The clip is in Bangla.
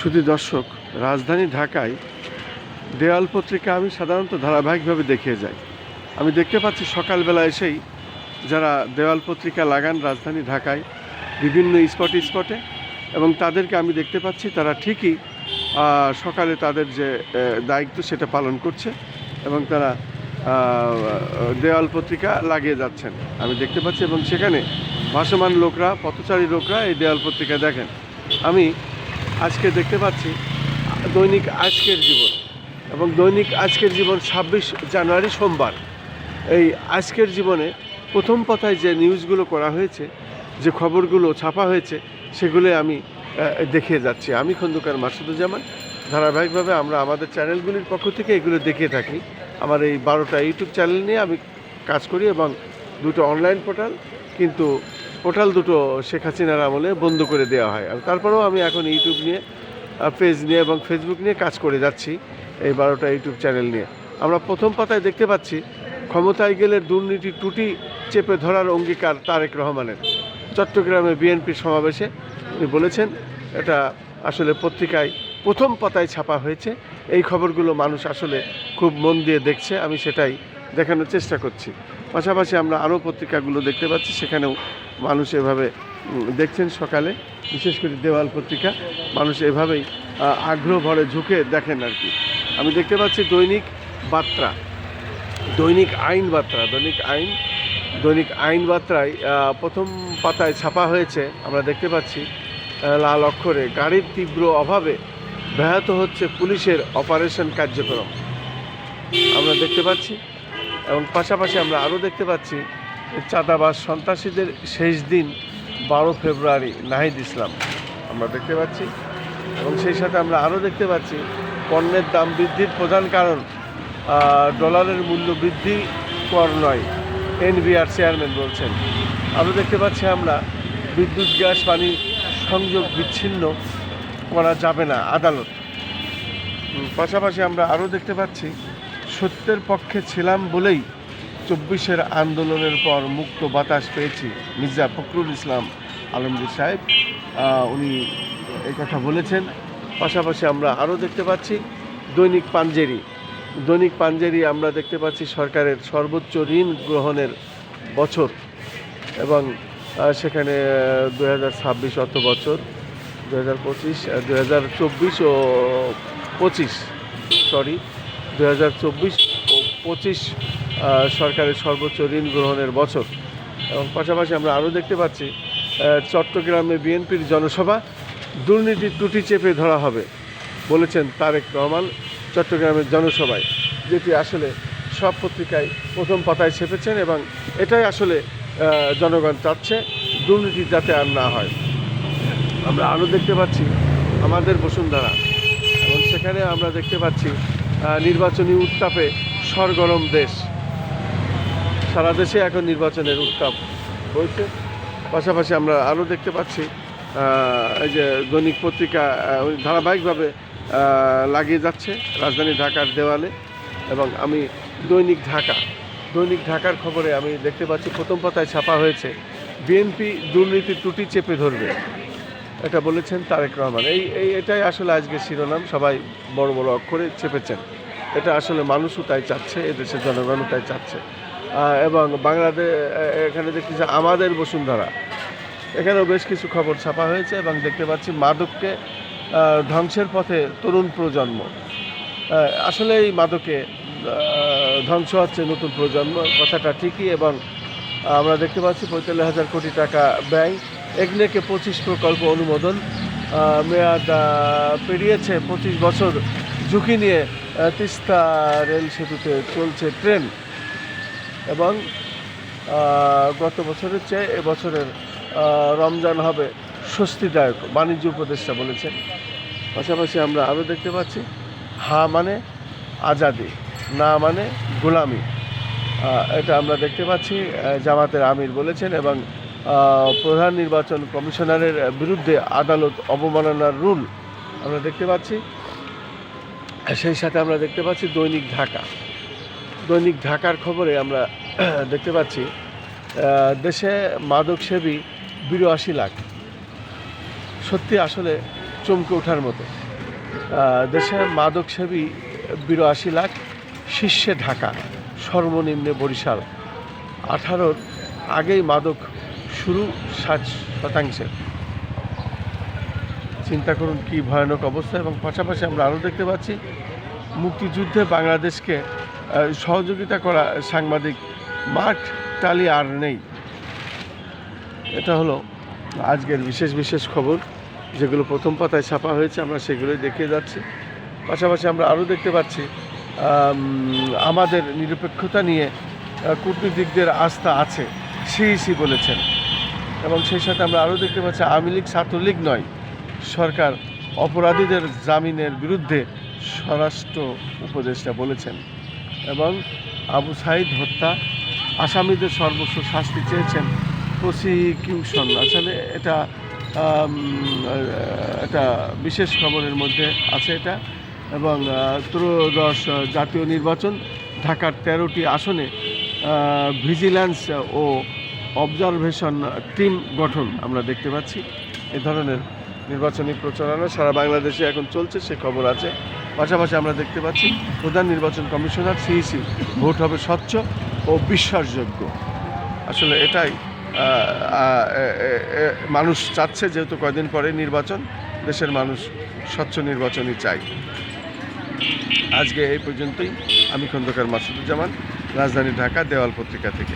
শুধু দর্শক, রাজধানী ঢাকায় দেওয়াল পত্রিকা আমি সাধারণত ধারাবাহিকভাবে দেখিয়ে যাই। আমি দেখতে পাচ্ছি সকালবেলা এসেই যারা দেওয়াল পত্রিকা লাগান রাজধানী ঢাকায়, বিভিন্ন স্পটে স্পটে, এবং তাদেরকে আমি দেখতে পাচ্ছি, তারা ঠিকই সকালে তাদের যে দায়িত্ব সেটা পালন করছে, এবং তারা দেওয়াল পত্রিকা লাগিয়ে যাচ্ছেন। আমি দেখতে পাচ্ছি, এবং সেখানে ভাসমান লোকরা, পথচারী লোকরা এই দেওয়াল পত্রিকা দেখেন। আমি আজকে দেখতে পাচ্ছি দৈনিক আজকের জীবন এবং দৈনিক আজকের জীবন ছাব্বিশ জানুয়ারি সোমবার। এই আজকের জীবনে প্রথম পাতায় যে নিউজগুলো করা হয়েছে, যে খবরগুলো ছাপা হয়েছে সেগুলো আমি দেখিয়ে যাচ্ছি। আমি খন্দকার মাসুদুজ্জামান। ধারাবাহিকভাবে আমরা আমাদের চ্যানেলগুলির পক্ষ থেকে এগুলো দেখিয়ে থাকি। আমার এই বারোটা ইউটিউব চ্যানেল নিয়ে আমি কাজ করি এবং দুটো অনলাইন পোর্টাল কিন্তু পোর্টাল দুটো শেখ হাসিনার আমলে বন্ধ করে দেওয়া হয়। আর তারপরেও আমি এখন ইউটিউব নিয়ে পেজ নিয়ে এবং ফেসবুক নিয়ে কাজ করে যাচ্ছি এই বারোটা ইউটিউব চ্যানেল নিয়ে। আমরা প্রথম পাতায় দেখতে পাচ্ছি, ক্ষমতায় গেলে দুর্নীতি টুটি চেপে ধরার অঙ্গীকার তারেক রহমানের। চট্টগ্রামে বিএনপির সমাবেশে উনি বলেছেন, এটা আসলে পত্রিকায় প্রথম পাতায় ছাপা হয়েছে। এই খবরগুলো মানুষ আসলে খুব মন দিয়ে দেখছে, আমি সেটাই দেখানোর চেষ্টা করছি। পাশাপাশি আমরা আরও পত্রিকাগুলো দেখতে পাচ্ছি, সেখানেও মানুষ এভাবে দেখছেন সকালে, বিশেষ করে দেওয়াল পত্রিকা, মানুষ এভাবেই আগ্রহ ভরে ঝুঁকে দেখেন আর কি। আমি দেখতে পাচ্ছি দৈনিক বার্তা, দৈনিক আইন বার্তা, দৈনিক আইন দৈনিক আইন বার্তায় প্রথম পাতায় ছাপা হয়েছে, আমরা দেখতে পাচ্ছি লাল অক্ষরে, গাড়ির তীব্র অভাবে ব্যাহত হচ্ছে পুলিশের অপারেশন কার্যক্রম। আমরা দেখতে পাচ্ছি এবং পাশাপাশি আমরা আরও দেখতে পাচ্ছি চাঁদাবাজ সন্ত্রাসীদের শেষ দিন বারো ফেব্রুয়ারি নাহিদ ইসলাম। আমরা দেখতে পাচ্ছি। এবং সেই সাথে আমরা আরও দেখতে পাচ্ছি, পণ্যের দাম বৃদ্ধির প্রধান কারণ ডলারের মূল্য বৃদ্ধি কর নয়, এনবিআর চেয়ারম্যান বলছেন। আরও দেখতে পাচ্ছি আমরা, বিদ্যুৎ, গ্যাস, পানি সংযোগ বিচ্ছিন্ন করা যাবে না, আদালত। পাশাপাশি আমরা আরও দেখতে পাচ্ছি সত্যের পক্ষে ছিলাম বলেই চব্বিশের আন্দোলনের পর মুক্ত বাতাস পেয়েছি মির্জা ফখরুল ইসলাম আলমগীর সাহেব। উনি এই কথা বলেছেন। পাশাপাশি আমরা আরও দেখতে পাচ্ছি দৈনিক পাঞ্জেরি। দৈনিক পাঞ্জেরি আমরা দেখতে পাচ্ছি সরকারের সর্বোচ্চ ঋণ গ্রহণের বছর এবং সেখানে দু হাজার ছাব্বিশ অর্থ বছর দু হাজার পঁচিশ দু হাজার চব্বিশ ও পঁচিশ সরি দু হাজার চব্বিশ ও পঁচিশ সরকারের সর্বোচ্চ ঋণ গ্রহণের বছর। এবং পাশাপাশি আমরা আরও দেখতে পাচ্ছি চট্টগ্রামে বিএনপির জনসভা দুর্নীতির ত্রুটি চেপে ধরা হবে, বলেছেন তারেক রহমান চট্টগ্রামের জনসভায়, যেটি আসলে সব পত্রিকায় প্রথম পাতায় ছেপেছেন এবং এটাই আসলে জনগণ চাচ্ছে দুর্নীতি যাতে আর না হয়। আমরা আরও দেখতে পাচ্ছি আমাদের বসুন্ধরা, এবং সেখানে আমরা দেখতে পাচ্ছি নির্বাচনী উত্তাপে সরগরম দেশ। সারা দেশে এখন নির্বাচনের উত্তাপ হয়েছে। পাশাপাশি আমরা আরও দেখতে পাচ্ছি এই যে দৈনিক পত্রিকা ধারাবাহিকভাবে লাগিয়ে যাচ্ছে রাজধানী ঢাকার দেওয়ালে এবং আমি দৈনিক ঢাকা, দৈনিক ঢাকার খবরে আমি দেখতে পাচ্ছি প্রথম পাতায় ছাপা হয়েছে, বিএনপি দুর্নীতি ত্রুটি চেপে ধরবে। এটা বলেছেন তারেক রহমান। এই এই, এটাই আসলে আজকে শিরোনাম। সবাই বড় বড় অক্ষরে চেপেছেন। এটা আসলে মানুষও তাই চাচ্ছে, এদেশের জনগণও তাই চাচ্ছে। এবং বাংলাদেশ এখানে দেখছি যে আমাদের বসুন্ধরা। এখানেও বেশ কিছু খবর ছাপা হয়েছে এবং দেখতে পাচ্ছি মাদককে ধ্বংসের পথে তরুণ প্রজন্ম। আসলে এই মাদকে ধ্বংস হচ্ছে নতুন প্রজন্ম। কথাটা ঠিকই এবং আমরা দেখতে পাচ্ছি পঁয়তাল্লিশ হাজার কোটি টাকা ব্যয়। এগনেকে পঁচিশ প্রকল্প অনুমোদন। মেয়াদ পেরিয়েছে পঁচিশ বছর। ঝুঁকি নিয়ে তিস্তা রেল সেতুতে চলছে ট্রেন। এবং গত বছরের চেয়ে এবছরের রমজান হবে স্বস্তিদায়ক, বাণিজ্য উপদেষ্টা বলেছেন। পাশাপাশি আমরা আরও দেখতে পাচ্ছি, হা মানে আজাদি, না মানে গোলামি। এটা আমরা দেখতে পাচ্ছি জামাতের আমির বলেছেন এবং প্রধান নির্বাচন কমিশনারের বিরুদ্ধে আদালত অবমাননার রুল আমরা দেখতে পাচ্ছি। সেই সাথে আমরা দেখতে পাচ্ছি দৈনিক ঢাকা। দৈনিক ঢাকার খবরে আমরা দেখতে পাচ্ছি দেশে মাদক সেবী বিরাশি লাখ। সত্যি আসলে চমকে ওঠার মতো। দেশে মাদকসেবী বিরাশি লাখ, শীর্ষে ঢাকা, সর্বনিম্নে বরিশাল। আঠারোর আগেই মাদক শুরু ষাট শতাংশের। চিন্তা করুন কী ভয়ানক অবস্থা এবং পাশাপাশি আমরা আরও দেখতে পাচ্ছি মুক্তিযুদ্ধে বাংলাদেশকে সহযোগিতা করা সাংবাদিক মার্ক টালি আর নেই। এটা হলো আজকের বিশেষ বিশেষ খবর, যেগুলো প্রথম পাতায় ছাপা হয়েছে, আমরা সেগুলোই দেখিয়ে যাচ্ছি। পাশাপাশি আমরা আরও দেখতে পাচ্ছি আমাদের নিরপেক্ষতা নিয়ে কূটনীতিকদের আস্থা আছে সিইসি বলেছেন। এবং সেই সাথে আমরা আরও দেখতে পাচ্ছি, আওয়ামী লীগ ছাত্রলীগ নয়, সরকার অপরাধীদের জামিনের বিরুদ্ধে স্বরাষ্ট্র উপদেষ্টা বলেছেন এবং আবু সাইদ হত্যা, আসামিদের সর্বোচ্চ শাস্তি চেয়েছেন প্রসিকিউশন। আসলে এটা এটা বিশেষ খবরের মধ্যে আছে এটা এবং ত্রয়োদশ জাতীয় নির্বাচন, ঢাকার তেরোটি আসনে ভিজিল্যান্স ও অবজারভেশন টিম গঠন আমরা দেখতে পাচ্ছি। এ ধরনের নির্বাচনী প্রচারণা সারা বাংলাদেশে এখন চলছে, সে খবর আছে। পাশাপাশি আমরা দেখতে পাচ্ছি, প্রধান নির্বাচন কমিশনার সিইসি, ভোট হবে স্বচ্ছ ও বিশ্বাসযোগ্য। আসলে এটাই মানুষ চাচ্ছে যেহেতু কয়দিন পরে নির্বাচন, দেশের মানুষ স্বচ্ছ নির্বাচনই চাই আজকে এই পর্যন্তই। আমি খন্দকার মাসুদুজ্জামান, রাজধানী ঢাকা, দেওয়াল পত্রিকা থেকে।